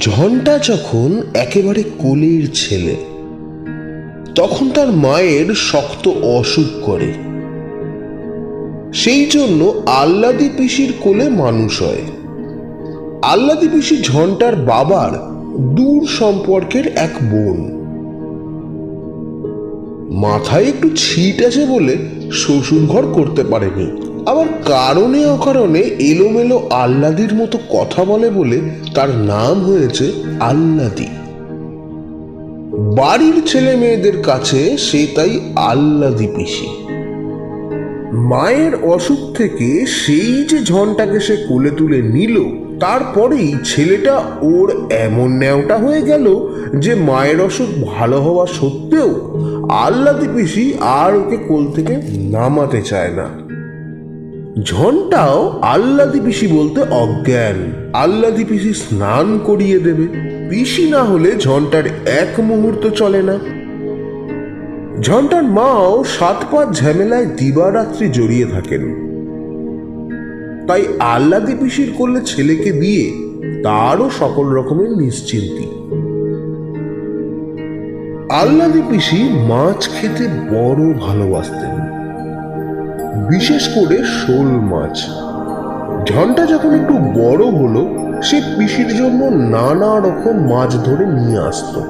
ঝন্টা যখন একেবারে কোলের ছেলে, তখন তার মায়ের শক্ত অসুখ করে। সেই জন্য আল্লাদি পিসির কোলে মানুষ হয়। আল্লাদি পিসি ঝন্টার বাবার দূর সম্পর্কের এক বোন। মাথায় একটু ছিট আছে বলে শ্বশুর ঘর করতে পারেনি। আবার কারণে অকারণে এলোমেলো আল্লাদির মতো কথা বলে বলে তার নাম হয়েছে আল্লাদি বাড়ির ছেলে মেয়েদের কাছে সে তাই আল্লাদি পিসি। মায়ের অসুখ থেকে সেই যে ঝনটাকে সে কোলে তুলে নিল, তারপরেই ছেলেটা ওর এমন ন্যাওটা হয়ে গেল যে মায়ের অসুখ ভালো হওয়া সত্ত্বেও আল্লাদি পিসি আর ওকে কোল থেকে নামাতে চায় না। ঝনটাও আল্লাদি পিসি বলতে অজ্ঞান। আল্লাদি পিসি স্নান করিয়ে দেবে। পিসি না হলে ঝনটার এক মুহূর্ত চলে না। ঝন্টার মাও সাত পাঁচ ঝামেলায় দিবারাত্রি জড়িয়ে থাকেন। তাই আল্লাদি পিসির করলে ছেলেকে দিয়ে তারও সকল রকমের নিশ্চিন্তি। আল্লাদি পিসি মাছ খেতে বড় ভালোবাসতেন। বিশেষ করে শোল মাছ। ঝন্টা যখন একটু বড় হলো, সে পিসির জন্য নানা রকম মাছ ধরে নিয়ে আসতো।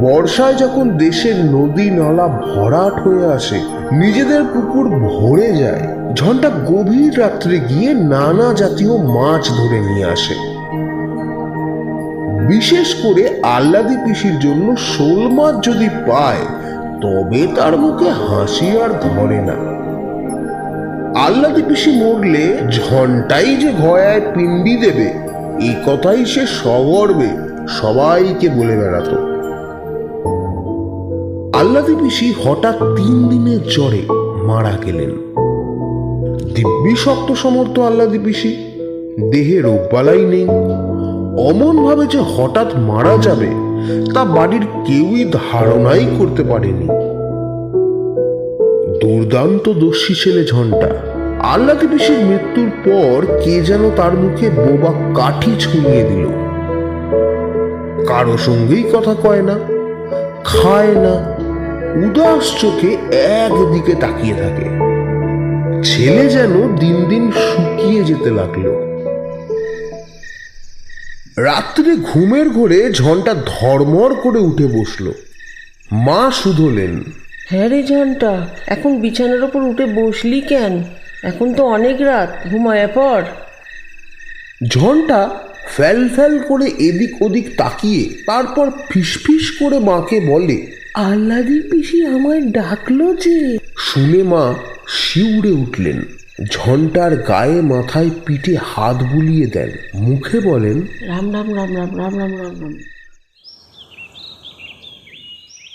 বর্ষায় যখন দেশের নদী নালা ভরাট হয়ে আসে, নিজেদের পুকুর ভরে যায় ঝন্টা গভীর রাত্রে গিয়ে নানা জাতীয় মাছ ধরে নিয়ে আসে। বিশেষ করে আল্লাদি পিসির জন্য শোল মাছ যদি পায় তবে তার মুখে হাসি আর ধরে না। আল্লাদি পিসি মরলে ঝন্টাই যে ঘয়ায় পিণ্ডি দেবে এই কথাই সে সগর্বে সবাইকে বলে বেড়াতো। আল্লাদি পিসি হঠাৎ তিন দিনের জ্বরে মারা গেলেন। দিব্যি শক্ত সমর্থ আল্লাদি পিসি, দেহে রোগবালাই নেই। অমন ভাবে যে হঠাৎ মারা যাবে তা বাড়ির কেউই ধারণাই করতে পারেনি। দুর্দান্ত দস্যি ছেলে ঝন্টা। আল্লাদি পিসির মৃত্যুর পর কে যেন তার মুখে বোবা কাঠি ছুঁয়ে দিল। কারও সঙ্গেই কথা কয় না, খায় না, উদাস চোখে একদিকে তাকিয়ে থাকে। ছেলে যেন দিন দিন শুকিয়ে যেতে লাগল। রাত্রে ঘুমের ঘোরে ঝনটা ধর্মর করে উঠে বসল। মা শুধলেন হ্যাঁ রে জানটা এখন বিছানার ওপর উঠে বসলি কেন? এখন তো অনেক রাত ঘুমায় পর ঝনটা ফ্যাল ফ্যাল করে এদিক ওদিক তাকিয়ে তারপর ফিসফিস করে মাকে বলে আল্লাদি পিসি আমায় ডাকলো যে। শুনে মা শিউরে উঠলেন। ঝন্টার গায়ে মাথায় পিঠে হাত বুলিয়ে দেন। মুখে বলেন রাম রাম রাম রাম রাম রাম রাম রাম।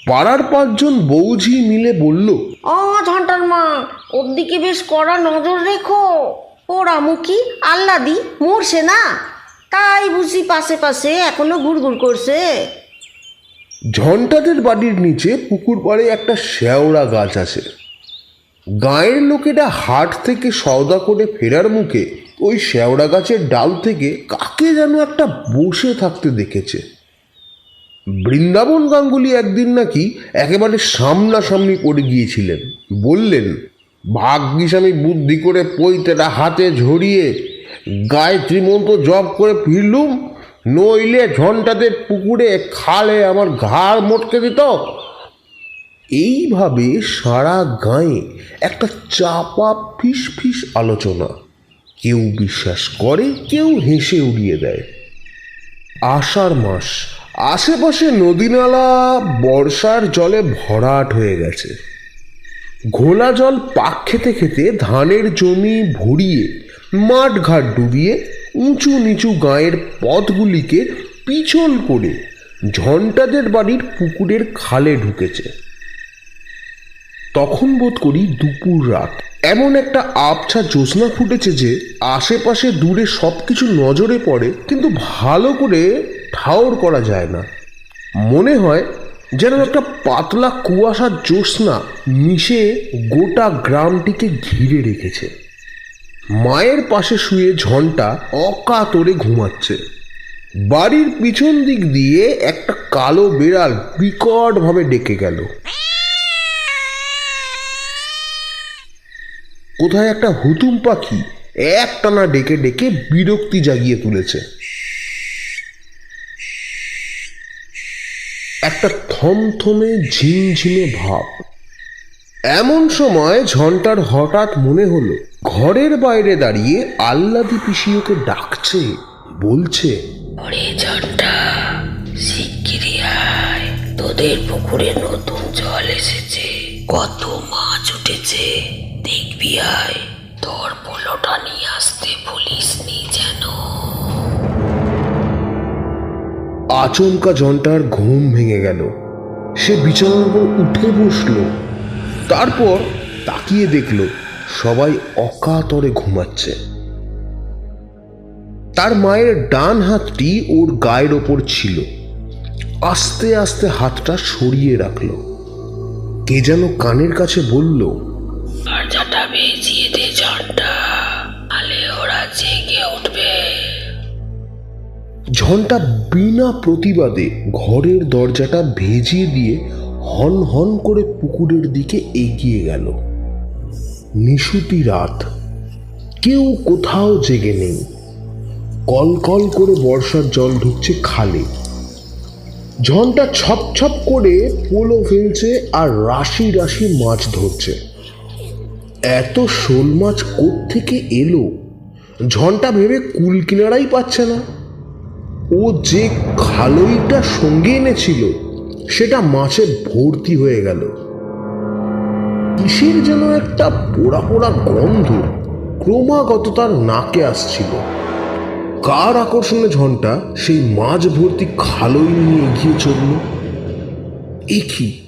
পাড়ার পাঁচজন বৌঝি মিলে বলল ও ঝন্টার মা ওর দিকে বেশ কড়া নজর রেখো। ও রামুকি আল্লাদি মরছে না তাই বুঝি পাশে পাশে এখনও ঘুরঘুর করছে। ঝন্টাদের বাড়ির নিচে পুকুর পাড়ে একটা শেওড়া গাছ আছে। গাঁয়ের লোকেরা হাট থেকে সওদা করে ফেরার মুখে ওই শেওড়া গাছের ডাল থেকে কাকে যেন একটা বসে থাকতে দেখেছে। বৃন্দাবন গাঙ্গুলি একদিন নাকি একেবারে সামনাসামনি পড়ে গিয়েছিলেন। বললেন, ভাগ্যিস আমি বুদ্ধি করে পৈতেটা হাতে ঝরিয়ে গায়ত্রী মন্ত্র জপ করে ফিরলুম। নইলে ঝন্টাদের পুকুরে খালে আমার ঘাড় মটকে দিত। এইভাবে সারা গাঁয়ে একটা চাপা ফিস ফিস আলোচনা। কেউ বিশ্বাস করে, কেউ হেসে উড়িয়ে দেয়। আষাঢ় মাস, আশেপাশে নদীনালা, বর্ষার জলে ভরাট হয়ে গেছে। ঘোলা জল পাক খেতে খেতে ধানের জমি ভরিয়ে মাঠ ঘাট ডুবিয়ে, উঁচু নিচু গায়ের পথগুলিকে পিছল করে ঝন্টাদের বাড়ির পুকুরের খালে ঢুকেছে। তখন বোধ করি দুপুর রাত। এমন একটা আবছা জ্যোৎস্না ফুটেছে যে আশেপাশে দূরে সব কিছু নজরে পড়ে, কিন্তু ভালো করে ঠাওর করা যায় না। মনে হয় যেন একটা পাতলা কুয়াশার জ্যোৎস্না মিশে গোটা গ্রামটিকে ঘিরে রেখেছে। মায়ের পাশে শুয়ে ঝন্টা অকাতরে ঘুমাচ্ছে। বাড়ির পিছন দিক দিয়ে একটা কালো বিড়াল বিকটভাবে ডেকে গেল। কোথায় একটা হুতুম পাখি একটানা ডেকে ডেকে বিরক্তি জাগিয়ে তুলেছে। একটা থমথমে, ঝিমঝিমে ভাব। এমন সময় ঝন্টার হঠাৎ মনে হলো, ঘরের বাইরে দাঁড়িয়ে আল্লাদি পিসি ওকে ডাকছে, বলছে তোদের পুকুরে নতুন জল এসেছে। কত মাছ উঠেছে। দেখবি আয়। তোর পোলোটা নিয়ে আসতে ভুলিস নি যেন। আচমকা ঝন্টার ঘুম ভেঙে গেল। সে বিছানার উপর উঠে বসল। তারপর তাকিয়ে দেখল, সবাই অকাতরে ঘুমাচ্ছে। তার মায়ের ডান হাতটি ওর গায়ের ওপর ছিল। আস্তে আস্তে হাতটা সরিয়ে রাখল। কে যেন কানের কাছে বলল দরজাটা ভেজিয়ে দে, ঝন্টা। আলে ওরা জেগে উঠবে। ঝনটা বিনা প্রতিবাদে ঘরের দরজাটা ভেজিয়ে দিয়ে হন হন করে পুকুরের দিকে এগিয়ে গেল। নিশুতি রাত। কেউ কোথাও জেগে নেই। কল কল করে বর্ষার জল ঢুকছে খালে। ঝনটা ছপ ছপ করে পোলো ফেলছে আর রাশি রাশি মাছ ধরছে। এত শোল মাছ থেকে এলো? ঝনটা ভেবে কুল কিনারাই পাচ্ছে না। ও যে খালইটা সঙ্গে এনেছিল, সেটা মাছে ভর্তি হয়ে গেল। কিসের যেন একটা পোড়া পোড়া গন্ধ ক্রমাগত তার নাকে আসছিল। কার আকর্ষণে ঝনটা সেই মাছ ভর্তি খালই নিয়ে এগিয়ে চলল? এ কি?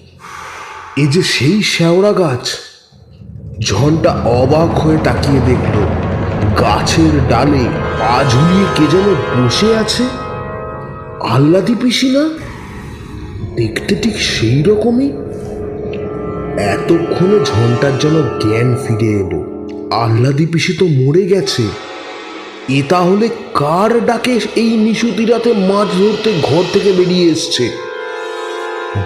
এ যে সেই শ্যাওড়া গাছ! ঝনটা অবাক হয়ে তাকিয়ে দেখল, গাছের ডালে পা ঝুলিয়ে কে যেন বসে আছে। আহ্লাদি পিসি না দেখতে ঠিক সেই রকমই। এতক্ষণে ঝন্টার যেন জ্ঞান ফিরে এলো। আহ্লাদি পিসি তো মরে গেছে। এ তাহলে কার ডাকে এই নিশুতি রাতে মাছ ধরতে ঘর থেকে বেরিয়ে এসছে?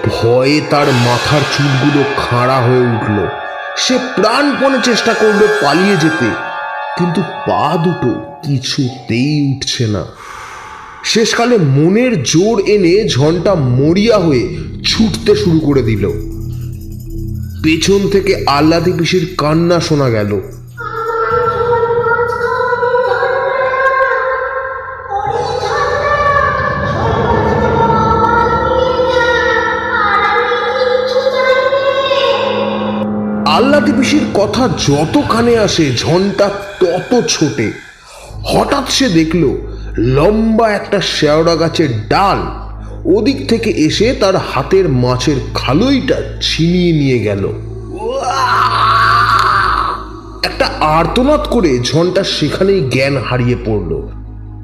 ভয়ে তার মাথার চুলগুলো খাড়া হয়ে উঠল। সে প্রাণপণে চেষ্টা করল পালিয়ে যেতে, কিন্তু পা দুটো কিছুতেই উঠছে না। শেষকালে মনের জোর এনে ঝনটা মরিয়া হয়ে ছুটতে শুরু করে দিল। পেছন থেকে আহ্লাদি পিসির কান্না শোনা গেল। আল্লাদি পিসির কথা যত কানে আসে, ঝনটা তত ছোটে। হঠাৎ সে দেখল, লম্বা একটা শেওড়া গাছের ডাল। ওদিক থেকে এসে তার হাতের মাছের খালইটা ছিনিয়ে নিয়ে গেল। একটা আর্তনাদ করে ঝনটা সেখানেই জ্ঞান হারিয়ে পড়ল।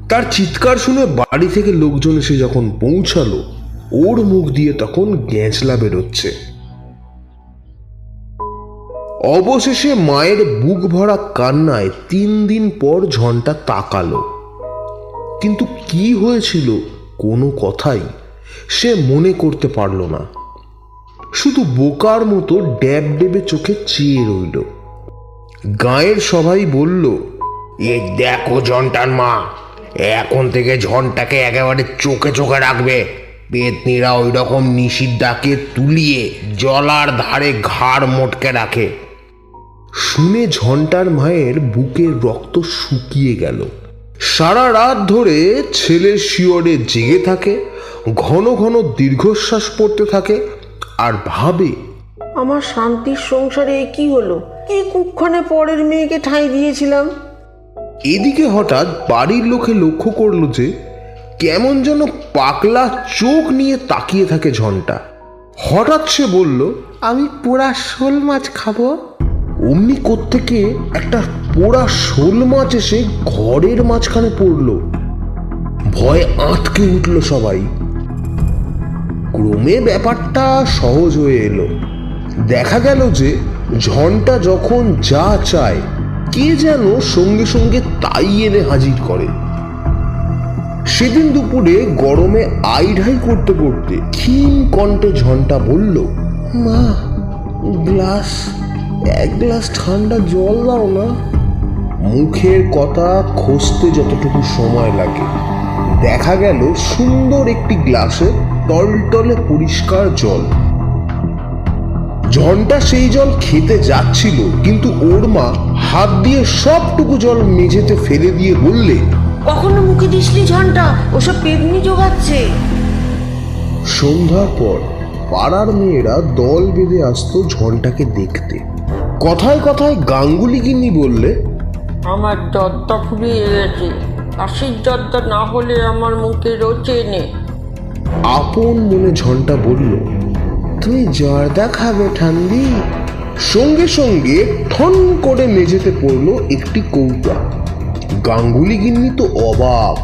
তার চিৎকার শুনে বাড়ি থেকে লোকজন এসে যখন পৌঁছালো, ওর মুখ দিয়ে তখন গ্যাঁচলা বেরোচ্ছে। অবশেষে মায়ের বুক ভরা কান্নায় তিন দিন পর ঝনটা তাকালো। কিন্তু কি হয়েছিল কোনো কথাই সে মনে করতে পারল না। শুধু বোকার মতো ড্যাব ডেবে চোখে চেয়ে রইল। গায়ের সবাই বলল, এ দেখো ঝন্টার মা, এখন থেকে ঝনটাকে একেবারে চোখে চোখে রাখবে। পেতনিরা ওই রকম নিষিদ্ধাকে তুলিয়ে জলার ধারে ঘাড় মোটকে রাখে। শুনে ঝন্টার মায়ের বুকের রক্ত শুকিয়ে গেল। সারা রাত ধরে ছেলে শিওরে জেগে থাকে ঘন ঘন দীর্ঘশ্বাস পড়তে থাকে আর ভাবে আমার শান্তির সংসারে কি হলো? কি কুক্ষণে পরের মেয়েকে ঠাঁই দিয়েছিলাম। এদিকে হঠাৎ বাড়ির লোকে লক্ষ্য করল যে কেমন যেন পাকলা চোখ নিয়ে তাকিয়ে থাকে ঝনটা। হঠাৎ সে বলল আমি পোড়া শোল মাছ খাব। অমনি কোত্থেকে একটা পোড়া শোল মাছ এসে ঘরের মাঝখানে পড়ল। ভয়ে আঁতকে উঠল সবাই। ক্রমে ব্যাপারটা সহজ হয়ে এলো। দেখা গেল যে ঝনটা যখন যা চায়, কে যেন সঙ্গে সঙ্গে তাই এনে হাজির করে। সেদিন দুপুরে গরমে আইঢাই করতে করতে ক্ষীণ কণ্ঠে ঝন্টা বলল, মা, গ্লাস এক গ্লাস ঠান্ডা জল দাও না। মুখের কথা খসতে যতটুকু সময় লাগে। দেখা গেল সুন্দর একটি গ্লাসে টলটলে পরিষ্কার জল। ঝন্টা সেই জল খেতে যাচ্ছিল কিন্তু ওর মা হাত দিয়ে সবটুকু জল মেঝেতে ফেলে দিয়ে বললে কখনো মুখে দিসনি ঝন্টা? ওসব পেদনি জোগাচ্ছে। সন্ধ্যার পর পাড়ার মেয়েরা দল বেঁধে আসতো ঝন্টাকে দেখতে। কথায় কথায় গাঙ্গুলি গিন্নি বললে আমার জর্দা ফুরিয়ে গেছে কাশির জর্দা না হলে আমার মুখে রোচে নে আপন মনে ঝন্টা বলল তুমি জর্দা খাবে ঠান্ডি সঙ্গে সঙ্গে ঠন করে মেঝেতে পড়ল একটি কৌটা। গাঙ্গুলি গিন্নি তো অবাক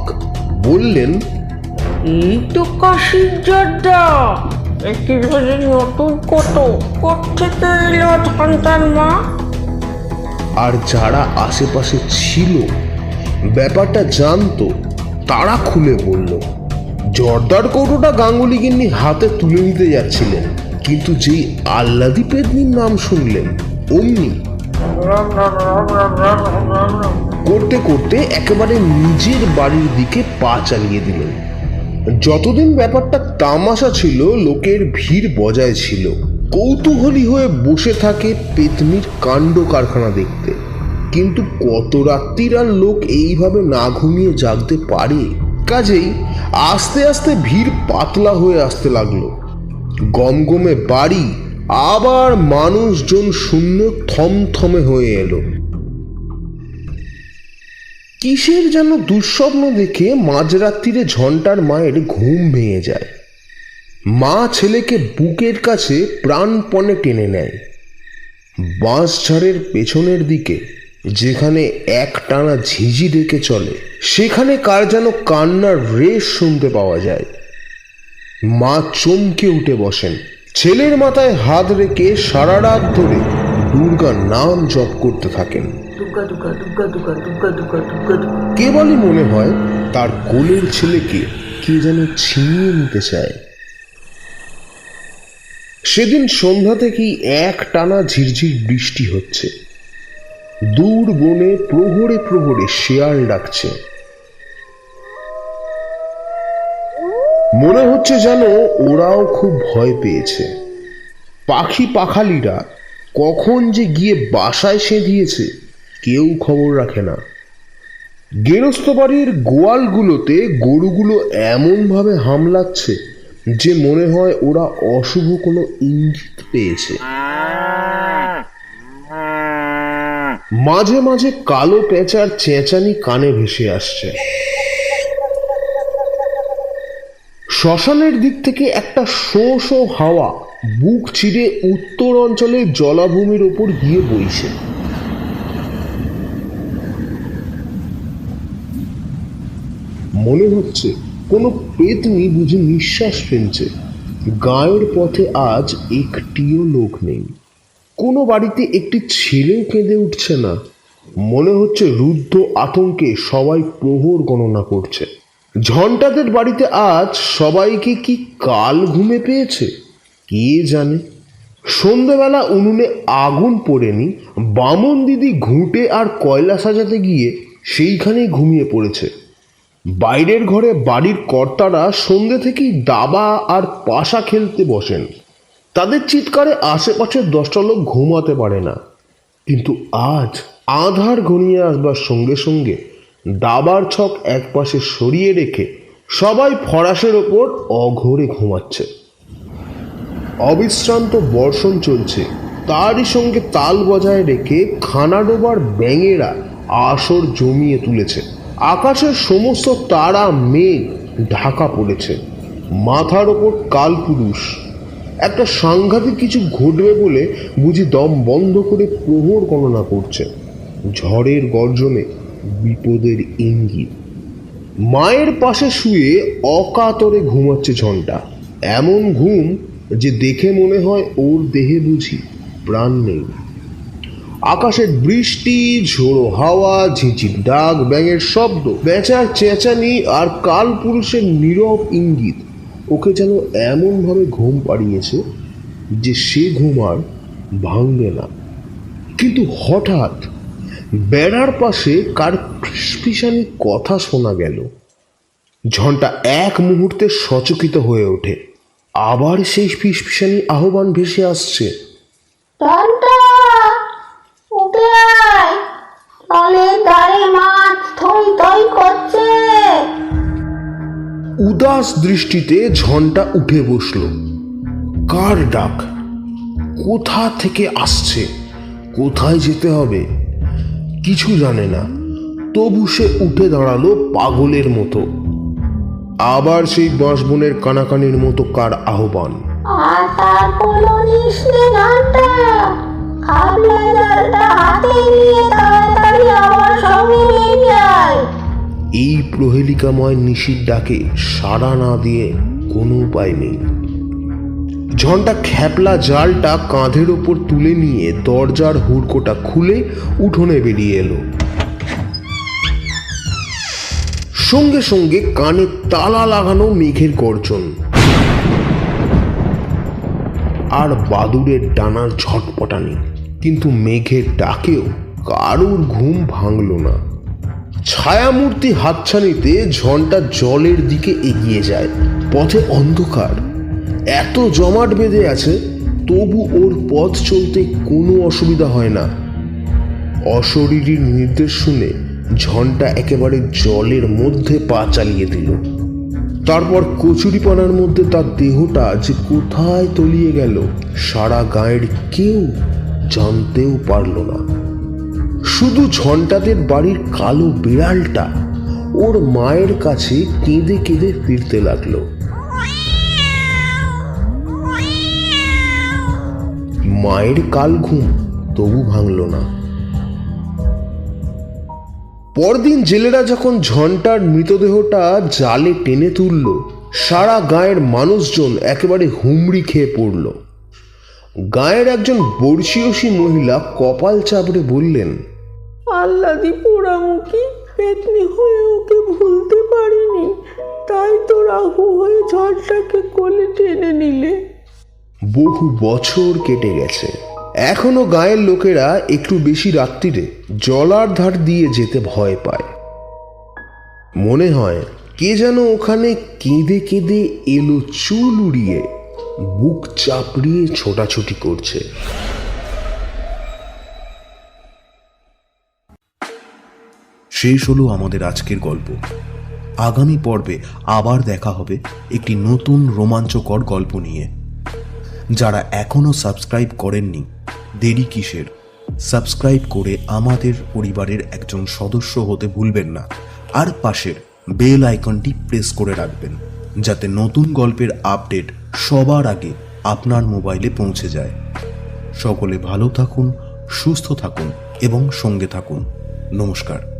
বললেন এই তো কাশির জর্দা। একেবারে নতুন কত? কোথেকে এলো ঠান্ডার মা। আর যারা আশেপাশে ছিল ব্যাপারটা জানতো তারা খুলে বলল জর্দার কৌটোটা গাঙ্গুলি গিন্নি হাতে তুলে নিতে যাচ্ছিলেন কিন্তু যেই আল্লাদি পেদনির নাম শুনলেন অমনি করতে করতে একেবারে নিজের বাড়ির দিকে পা চালিয়ে দিলেন। যতদিন ব্যাপারটা তামাশা ছিল, লোকের ভিড় বজায় ছিল। কৌতূহলী হয়ে বসে থাকে পেতনির কাণ্ড কারখানা দেখতে। কিন্তু কত রাত্রির আর লোক এইভাবে না ঘুমিয়ে জাগতে পারে? কাজেই আস্তে আস্তে ভিড় পাতলা হয়ে আসতে লাগল। গমগমে বাড়ি, আবার মানুষজন শূন্য থমথমে হয়ে এলো। কিসের যেন দুঃস্বপ্ন দেখে মাঝরাত্রিরে ঝন্টার মায়ের ঘুম ভেঙে যায়। মা ছেলেকে বুকের কাছে প্রাণপণে টেনে নেয়। বাঁশ ঝাড়ের পেছনের দিকে, যেখানে এক টানা ঝিঝি ডেকে চলে, সেখানে কার যেন কান্নার রেশ শুনতে পাওয়া যায়। মা চমকে উঠে বসেন। ছেলের মাথায় হাত রেখে সারা রাত ধরে দুর্গার নাম জপ করতে থাকেন। কেবলই মনে হয় তার কোলের ছেলেকে কে যেন ছিনিয়ে নিতে চায়? সেদিন সন্ধ্যা থেকেই এক টানা ঝিরঝির বৃষ্টি হচ্ছে। দূর বনে প্রহরে প্রহরে শেয়াল ডাকছে। মনে হচ্ছে যেন ওরাও খুব ভয় পেয়েছে। পাখি পাখালিরা কখন যে গিয়ে বাসায় সে দিয়েছে কেউ খবর রাখে না। গেরস্ত বাড়ির গোয়ালগুলোতে গরুগুলো এমনভাবে হামলাচ্ছে যে মনে হয় ওরা অশুভ কোনো ইঙ্গিত পেয়েছে। মাঝে মাঝে কালো পেঁচার চেঁচানি কানে ভেসে আসছে। শ্মশানের দিক থেকে একটা শো শো হাওয়া বুক চিরে উত্তর অঞ্চলের জলাভূমির ওপর গিয়ে বইছে। মনে হচ্ছে কোনো পেতনি বুঝে নিঃশ্বাস ফেলছে। গায়ের পথে আজ একটিও লোক নেই। কোনো বাড়িতে একটি ছেলেও কেঁদে উঠছে না। মনে হচ্ছে রুদ্ধ আতঙ্কে সবাই প্রহর গণনা করছে। ঝন্টাদের বাড়িতে আজ সবাইকে কি কাল ঘুমে পেয়েছে? কে জানে? সন্ধেবেলা উনুনে আগুন পড়েনি, বামন দিদি ঘুঁটে আর কয়লা সাজাতে গিয়ে সেইখানেই ঘুমিয়ে পড়েছে। বাইরের ঘরে বাড়ির কর্তারা সন্ধ্যে থেকেই দাবা আর পাশা খেলতে বসেন। তাদের চিৎকারে আশেপাশের দশটা লোক ঘুমাতে পারে না। কিন্তু আজ আধার ঘনিয়ে আসবার সঙ্গে সঙ্গে দাবার ছক একপাশে সরিয়ে রেখে সবাই ফরাসের ওপর অঘরে ঘুমাচ্ছে। অবিশ্রান্ত বর্ষণ চলছে। তারই সঙ্গে তাল বজায় রেখে খানাডোবার ব্যাঙেরা আসর জমিয়ে তুলেছে। আকাশের সমস্ত তারা, মেঘ ঢাকা পড়েছে। মাথার ওপর কালপুরুষ একটা সাংঘাতিক কিছু ঘটবে বলে বুঝি দম বন্ধ করে প্রহর গণনা করছে। ঝড়ের গর্জনে বিপদের ইঙ্গিত। মায়ের পাশে শুয়ে অকাতরে ঘুমাচ্ছে ঝন্টা। এমন ঘুম যে দেখে মনে হয় ওর দেহে বুঝি প্রাণ নেই। আকাশের বৃষ্টি, ঝোড়ো হাওয়া ঝিঁচির ডাক ব্যাঙের শব্দ, বেচার চেঁচানি আর কাল পুরুষের নীরব ইঙ্গিত। ওকে যেন এমনভাবে ঘুম পাড়িয়েছে যে সে ঘুম আর ভাঙবে না। কিন্তু হঠাৎ বেড়ার পাশে কার ফিসফিসানি কথা শোনা গেল। ঝনটা এক মুহূর্তে সচকিত হয়ে ওঠে। আবার সেই ফিসফিসানি আহ্বান ভেসে আসছে ঘণ্টা উঠে আয় জলের ধারে মাছ থই থই করছে। উদাস দৃষ্টিতে ঝনটা উঠে বসল। কার ডাক? কোথা থেকে আসছে? কোথায় যেতে হবে? কিছু জানে না। তবু সে উঠে দাঁড়াল পাগলের মতো। আবার সেই বাঁশবনের কানাকানির মতো কার আহ্বান? আর তার কোনো এই প্রহেলিকাময় নিশির ডাকে সাড়া না দিয়ে কোনো উপায় নেই। ঝনটা খ্যাপলা জালটা কাঁধের ওপর তুলে নিয়ে দরজার হুড়কোটা খুলে উঠোনে বেরিয়ে এলো। সঙ্গে সঙ্গে কানে তালা লাগানো মেঘের গর্জন আর বাদুড়ের ডানার ঝটপটানি। কিন্তু মেঘের ডাকেও কারুর ঘুম ভাঙল না। ছায়ামূর্তি হাতছানিতে ঝনটা জলের দিকে এগিয়ে যায়। পথে অন্ধকার। এত জমাট বেঁধে আছে, তবু ওর পথ চলতে কোনো অসুবিধা হয় না। অশরীরীর নির্দেশ শুনে ঝনটা একেবারে জলের মধ্যে পা চালিয়ে দিল। তারপর কচুরিপানার মধ্যে তার দেহটা যে কোথায় তলিয়ে গেল, সারা গায়ের কেউ জানতেও পারল না। শুধু ঝন্টাদের বাড়ির কালো বিড়ালটা ওর মায়ের কাছে কেঁদে কেঁদে ফিরতে লাগল। মায়ের কাল ঘুম তবু ভাঙল না। পরদিন জেলেরা যখন ঝন্টার মৃতদেহটা জালে টেনে তুলল, সারা গায়ের মানুষজন একেবারে হুমড়ি খেয়ে পড়ল। গায়ের একজন বর্ষীয়সী মহিলা কপাল চাপড়ে বললেন আল্লাদি পোড়ামুখী পেতনি হয়ে ওকে ভুলতে পারিনি। তাই তো রাহু হয়ে ঝড়টাকে কোলে টেনে নিলে। বহু বছর কেটে গেছে। এখনও গায়ের লোকেরা একটু বেশি রাত্রিরে জলার ধার দিয়ে যেতে ভয় পায়। মনে হয় কে যেন ওখানে কেঁদে কেঁদে এলো চুল উড়িয়ে। বুক চাপড়িয়ে ছোটাছুটি করছে। শেষ হলো আমাদের আজকের গল্প। আগামী পর্বে আবার দেখা হবে একটি নতুন রোমাঞ্চকর গল্প নিয়ে। যারা এখনও সাবস্ক্রাইব করেননি, দেরি কিসের? সাবস্ক্রাইব করে আমাদের পরিবারের একজন সদস্য হতে ভুলবেন না। আর পাশের বেল আইকনটি প্রেস করে রাখবেন, যাতে নতুন গল্পের আপডেট সবার আগে আপনার মোবাইলে পৌঁছে যায়। সকলে ভালো থাকুন, সুস্থ থাকুন এবং সঙ্গে থাকুন। নমস্কার।